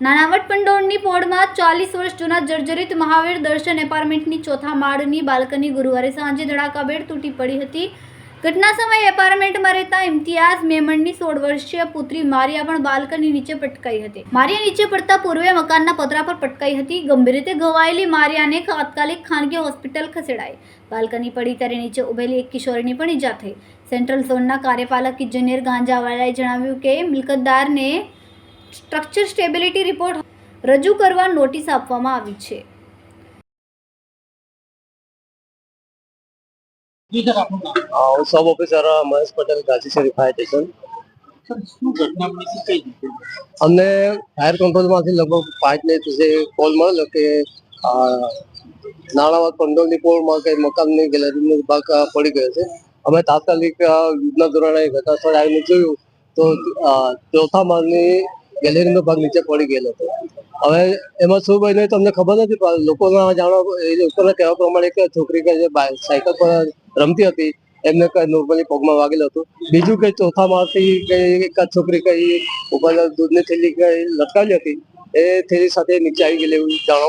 નાણાવટ પંડોળની પોળમાં ચાલીસ વર્ષ જૂના જર્જરિત મહાવીર દર્શન એપાર્ટમેન્ટની ચોથા માળની બાલ્કની ગુરુવારે સાંજે ધડાકાભેર તૂટી પડી હતી. ઘટના સમયે એપાર્ટમેન્ટમાં રહેતા ઇમ્તિયાઝ મેમણની સોળ વર્ષીય પુત્રી મારિયા પણ બાલ્કની નીચે પટકાઈ હતી. મારિયા નીચે પડતા પૂર્વે મકાનના પતરા પર પટકાઈ હતી. ગંભીર રીતે ઘવાયેલી મારિયાને તાત્કાલિક ખાનગી હોસ્પિટલ ખસેડાઈ. બાલ્કની પડી ત્યારે નીચે ઉભેલી એક કિશોરીની પણ ઈજા થઈ. સેન્ટ્રલ ઝોનના કાર્યપાલક ઇજનેર ગાંજાવાલાએ જણાવ્યું કે, મિલકતદારને સ્ટ્રક્ચર સ્ટેબિલિટી રિપોર્ટ રજૂ કરવા નોટિસ આપવામાં આવી છે. સબ ઓફિસર મહેશ પટેલ ગાંધી શેરી ફાયર સ્ટેશન. સર શું ઘટના બની છે કઈ રીતે અમને ફાયર કંટ્રોલમાંથી લગભગ પાંચ મિનિટ જે કોલ મળેલો કે નાણાવાદ કંટ્રોલની પોળમાં કઈ મકાનની ગેલેરીનો ભાગ પડી ગયો છે. અમે તાત્કાલિક યુદ્ધના ધોરણે ઘટના સ્થળે આવીને જોયું તો ચોથા માળની ગેલેરીનો ભાગ નીચે પડી ગયેલો હતો. હવે એમાં શું બન્યું તમને ખબર નથી લોકો લોકોના જાણવા એ લોકોના કહેવા પ્રમાણે કે છોકરી કે જે સાયકલ પર રમતી હતી, એમને કઈ નોર્મલી પગમાં વાગેલું હતું. બીજું કઈ ચોથા માળથી કઈ એકાદ છોકરી કઈ ઉપર દૂધની થેલી કઈ લટકાવી હતી, એ થેલી સાથે નીચે આવી ગયેલી એવું જાણવા